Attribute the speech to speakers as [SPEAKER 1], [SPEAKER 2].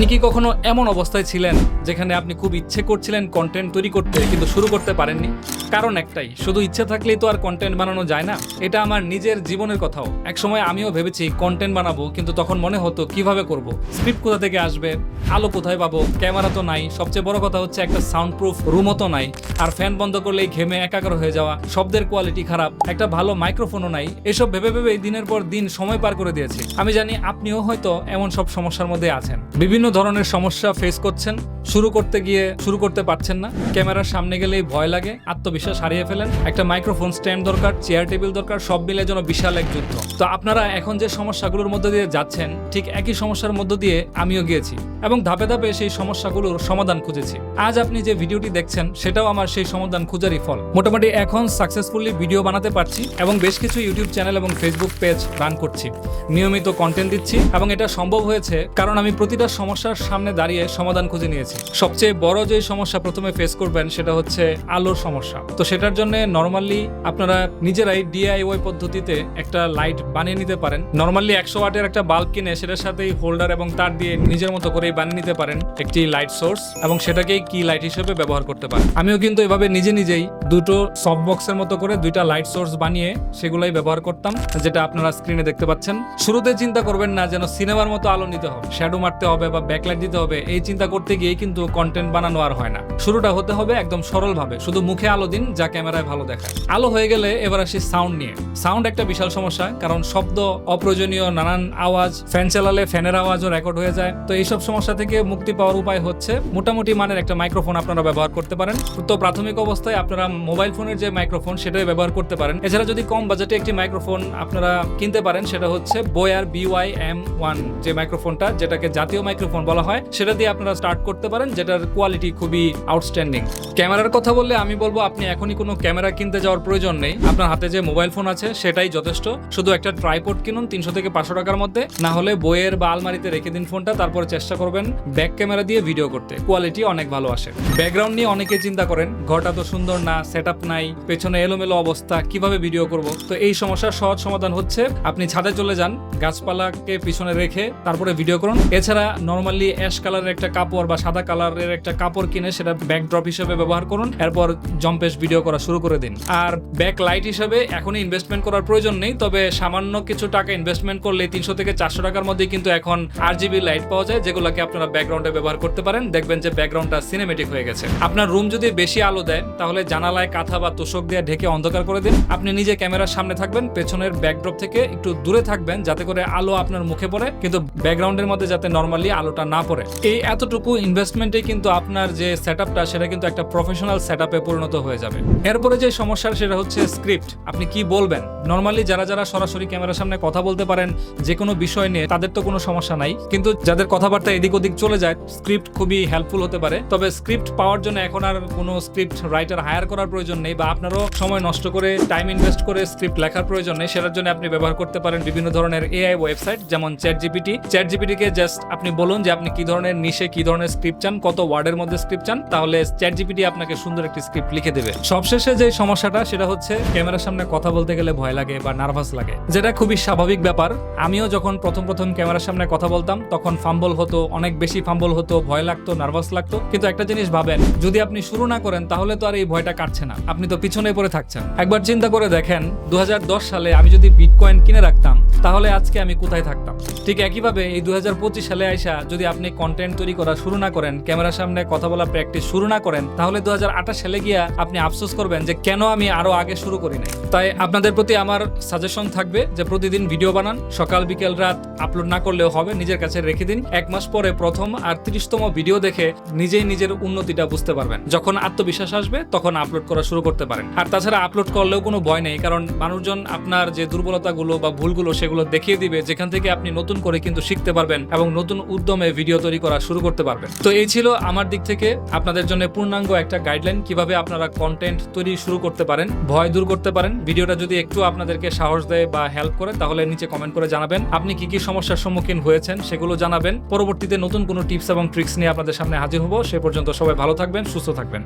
[SPEAKER 1] আপনি কি কখনো এমন অবস্থায় ছিলেন যেখানে আপনি খুব ইচ্ছে করছিলেন কন্টেন্ট তৈরি করতে, কিন্তু শুরু করতে পারেননি? কারণ একটাই, শুধু ইচ্ছে থাকলেই তো আর কন্টেন্ট বানানো যায় না? এটা আমার নিজের জীবনের কথাও। একসময় আমিও ভেবেছি কন্টেন্ট বানাবো, কিন্তু তখন মনে হতো, কীভাবে করব? স্ক্রিপ্ট কোথা থেকে আসবে? আলো কোথায় পাবো? ক্যামেরা তো নাই। সবচেয়ে বড় কথা হচ্ছে একটা সাউন্ড প্রুফ রুমও তো নাই। আর ফ্যান বন্ধ করলেই ঘেমে একাগ্র হয়ে যাওয়া, শব্দের কোয়ালিটি খারাপ, একটা ভালো মাইক্রোফোনও নাই। এসব ভেবে ভেবে দিনের পর দিন সময় পার করে দিয়েছি। আমি জানি আপনিও হয়তো এমন সব সমস্যার মধ্যে আছেন। বিভিন্ন ধরনের সমস্যা ফেস করছেন, শুরু করতে গিয়ে শুরু করতে পারছেন না। ক্যামেরার সামনে গেলেই ভয় লাগে, আত্মবিশ্বাস হারিয়ে ফেলেন। একটা মাইক্রোফোন স্ট্যান্ড দরকার চেয়ার টেবিল দরকার, সব মিলে যেন বিশাল এক যুদ্ধ। তো আপনারা এখন যে সমস্যাগুলোর মধ্যে দিয়ে যাচ্ছেন, ঠিক একই সমস্যার মধ্য দিয়ে আমিও গিয়েছি এবং ধাপে ধাপে সেই সমস্যাগুলোর সমাধান খুঁজেছি। আজ আপনি যে ভিডিওটি দেখছেন, সেটাও আমার সেই সমাধান খুঁজারই ফল। মোটামুটি এখন সাকসেসফুলি ভিডিও বানাতে পারছি এবং বেশ কিছু ইউটিউব চ্যানেল এবং ফেসবুক পেজ রান করছি। নিয়মিত কন্টেন্ট দিচ্ছি এবং এটা সম্ভব হয়েছে কারণ আমি প্রতিটা সমস্যার সামনে দাঁড়িয়ে সমাধান খুঁজে নিয়েছি। সবচেয়ে বড় যে সমস্যা প্রথমে ফেস করবেন সেটা হচ্ছে আলোর সমস্যা। তো সেটার জন্য নর্মালি আপনারা নিজেরাই ডিআইওয়াই পদ্ধতিতে একটা লাইট বানিয়ে নিতে পারেন। নর্মালি একশো ওয়াটের একটা বাল্ব কিনে সেটার সাথেই হোল্ডার এবং তার দিয়ে নিজের মতো করেই বানিয়ে নিতে পারেন একটি লাইট সোর্স এবং সেটাকেই কি লাইট হিসেবে ব্যবহার করতে পারেন। আমিও কিন্তু এভাবে নিজে নিজেই দুটো সফট বক্সের মতো করে দুইটা লাইট সোর্স বানিয়ে সেগুলাই ব্যবহার করতাম, যেটা আপনারা স্ক্রিনে দেখতে পাচ্ছেন। শুরুতে চিন্তা করবেন না যেন সিনেমার মতো আলো নিতে হবে। শ্যাডো মারতে হবে বা ব্যাকলাইট দিতে হবে, এই চিন্তা করতে গিয়ে কিন্তু কন্টেন্ট বানানো আর হয় না। শুরুটা হতে হবে একদম সরল ভাবে শুধু মুখে আলো দিন যা ক্যামেরায় ভালো দেখায়। আলো হয়ে গেলে এবার আসি সাউন্ড নিয়ে। সাউন্ড একটা বিশাল সমস্যা, কারণ শব্দ, অপ্রয়োজনীয় নানান আওয়াজ ফ্যান চালালে ফ্যানের আওয়াজও রেকর্ড হয়ে যায়। তো এইসব সমস্যা থেকে মুক্তি পাওয়ার উপায় হচ্ছে মোটামুটি মানের একটা মাইক্রোফোন আপনারা ব্যবহার করতে পারেন। তো প্রাথমিক অবস্থায় আপনারা মোবাইল ফোনের যে মাইক্রোফোন সেটাই ব্যবহার করতে পারেন। এছাড়া যদি কম বাজেটে একটি মাইক্রোফোন আপনারা কিনতে পারেন, সেটা হচ্ছে বোয়ার বিওয়াই এম ওয়ান যে মাইক্রোফোনটা যেটাকে জাতীয় মাইক্রোফোন বলা হয়, সেটা দিয়ে আপনারা স্টার্ট করতে পারেন, যেটার কোয়ালিটি খুবই আউটস্ট্যান্ডিং ক্যামেরার কথা বললে আমি বলব, আপনি এখনই কোনো ক্যামেরা কিনতে যাওয়ার প্রয়োজন নেই। আপনার হাতে যে মোবাইল ফোন আছে, সেটাই যথেষ্ট। শুধু একটা ট্রাইপড কিনুন, তিনশো থেকে পাঁচশো টাকার মধ্যে। না হলে বইয়ের বা আলমারিতে রেখে দিন ফোনটা তারপরে চেষ্টা করবেন ব্যাক ক্যামেরা দিয়ে ভিডিও করতে। কোয়ালিটি অনেক ভালো আসে। ব্যাকগ্রাউন্ড নিয়ে অনেকে চিন্তা করেন, ঘরটা তো সুন্দর না সেট নাই, পেছনে এলোমেলো অবস্থা, কীভাবে ভিডিও করব? তো এই সমস্যার সহজ সমাধান হচ্ছে, আপনি ছাদে চলে যান, গাছপালাকে পিছনে রেখে, তারপরে ভিডিও করুন। এছাড়া নর্মালি অ্যাশ কালারের একটা কাপড় বা সাদা কালারের একটা কাপড় কিনে সেটা ব্যাকড্রপ হিসেবে ব্যবহার করুন, এরপর জম্পেশ ভিডিও করা শুরু করে দিন। আর ব্যাক লাইট হিসেবে এখনই ইনভেস্টমেন্ট করার প্রয়োজন নেই, তবে সামান্য কিছু টাকা ইনভেস্টমেন্ট করলে তিনশো থেকে চারশো টাকার মধ্যে কিন্তু এখন আর জিবি লাইট পাওয়া যায়, যেগুলোকে আপনারা ব্যাকগ্রাউন্ডে ব্যবহার করতে পারেন। দেখবেন যে ব্যাকগ্রাউন্ডটা সিনেমেটিক হয়ে গেছে। আপনার রুম যদি বেশি আলো দেয়, তাহলে জানালায় কাঁথা বা তোষক দিয়ে ঢেকে অন্ধকার করে দিন। আপনি নিজে ক্যামেরার সামনে থাকবেন, পেছনের ব্যাকড্রপ থেকে একটু দূরে থাকবেন, যাতে করে আলো আপনার মুখে পড়ে। কিন্তু ব্যাকগ্রাউন্ডের মধ্যে যাতে নর্মালি আলোটা না পড়ে। এই এতটুকু ইনভেস্টমেন্টে কিন্তু আপনার যে সেট সেটা কিন্তু একটা প্রফেশনাল সেট পরিণত হয়ে যাবে। এরপরে যে সমস্যা সেটা হচ্ছে স্ক্রিপ্ট আপনি কি বলবেন? নর্মালি যারা যারা সরাসরি ক্যামেরার সামনে কথা বলতে পারেন, যে কোনো বিষয় নিয়ে, তাদের তো কোনো সমস্যা নাই। কিন্তু যাদের কথাবার্তা এদিক ওদিক চলে যায় স্ক্রিপ্ট খুবই হেল্পফুল হতে পারে। তবে স্ক্রিপ্ট পাওয়ার জন্য এখন আর কোনো স্ক্রিপ্ট রাইটার হায়ার করার প্রয়োজন নেই, বা আপনারও সময় নষ্ট করে টাইম ইনভেস্ট করে স্ক্রিপ্ট লেখার প্রয়োজন নেই। সেটার জন্য আপনি ব্যবহার করতে পারেন বিভিন্ন ধরনের এআই ওয়েবসাইট যেমন চ্যাট জিপিটি চ্যাট জিপিটিকে জাস্ট আপনি বলুন যে আপনি কি ধরনের নিশে, কি ধরনের স্ক্রিপ্ট চান, কত ওয়ার্ডের মধ্যে স্ক্রিপ্ট চান, তাহলে চ্যাট জিপিটি আপনাকে সুন্দর একটি স্ক্রিপ্ট লিখে দেবে। সবশেষে যে সমস্যাটা, সেটা হচ্ছে ক্যামেরার সামনে কথা বলতে গেলে ভয় লাগে বা নার্ভাস লাগে। যেটা খুবই স্বাভাবিক ব্যাপার। আমিও যখন প্রথম প্রথম ক্যামেরার সামনে কথা বলতাম, তখন ফাম্বল হতো, অনেক বেশি ফাম্বল হতো, ভয় লাগতো নার্ভাস লাগতো। কিন্তু একটা জিনিস ভাবেন, যদি আপনি শুরু না করেন, তাহলে তো আর এই ভয়টা কাটছে না। আপনি তো পিছনে পড়ে থাকছেন। একবার চিন্তা করে দেখেন দু হাজার দশ সালে আমি যদি বিটকয়েন কিনে রাখতাম, তাহলে আজকে আমি কোথায় থাকতাম? ঠিক একইভাবে এই দু হাজার পঁচিশ সালে আইসা যদি আপনি কন্টেন্ট তৈরি করা শুরু না করেন, ক্যামেরার সামনে কথা বলা প্র্যাকটিস শুরু না করেন, তাহলে দুহাজার আঠাশ সালে গিয়া আপনি আফসোস করবেন যে কেন আমি আরও আগে শুরু করি নাই। তাই আপনাদের প্রতি আমার সাজেশন থাকবে যে প্রতিদিন ভিডিও বানান, সকাল, বিকেল, রাত আপলোড না করলেও হবে, নিজের কাছে রেখে দিন। এক মাস পরে প্রথম আর তিরিশতম ভিডিও দেখে নিজেই নিজের উন্নতিটা বুঝতে পারবেন। যখন আত্মবিশ্বাস আসবে, তখন আপলোড করা শুরু করতে পারেন। আর তাছাড়া আপলোড করলেও কোনো ভয় নেই, কারণ মানুষজন আপনার যে দুর্বলতাগুলো বা ভুলগুলো সেগুলো দেখিয়ে দিবে, যেখান থেকে আপনি নতুন করে কিন্তু শিখতে পারবেন এবং নতুন উদ্যমে ভিডিও তৈরি করা শুরু করতে পারবেন। তো এই ছিল আমার দিক থেকে আপনাদের জন্য পূর্ণাঙ্গ একটা গাইডলাইন কীভাবে আপনারা কন্টেন্ট তৈরি শুরু করতে পারেন, ভয় দূর করতে পারেন। ভিডিওটা যদি একটু আপনাদেরকে সাহস দেয় বা হেল্প করে, তাহলে নিচে কমেন্ট করে জানাবেন। আপনি কি কি সমস্যার সম্মুখীন হয়েছেন সেগুলো জানাবেন। পরবর্তীতে নতুন কোনো টিপস এবং ট্রিক্স নিয়ে আপনাদের সামনে হাজির হব। সে পর্যন্ত সবাই ভালো থাকবেন, সুস্থ থাকবেন।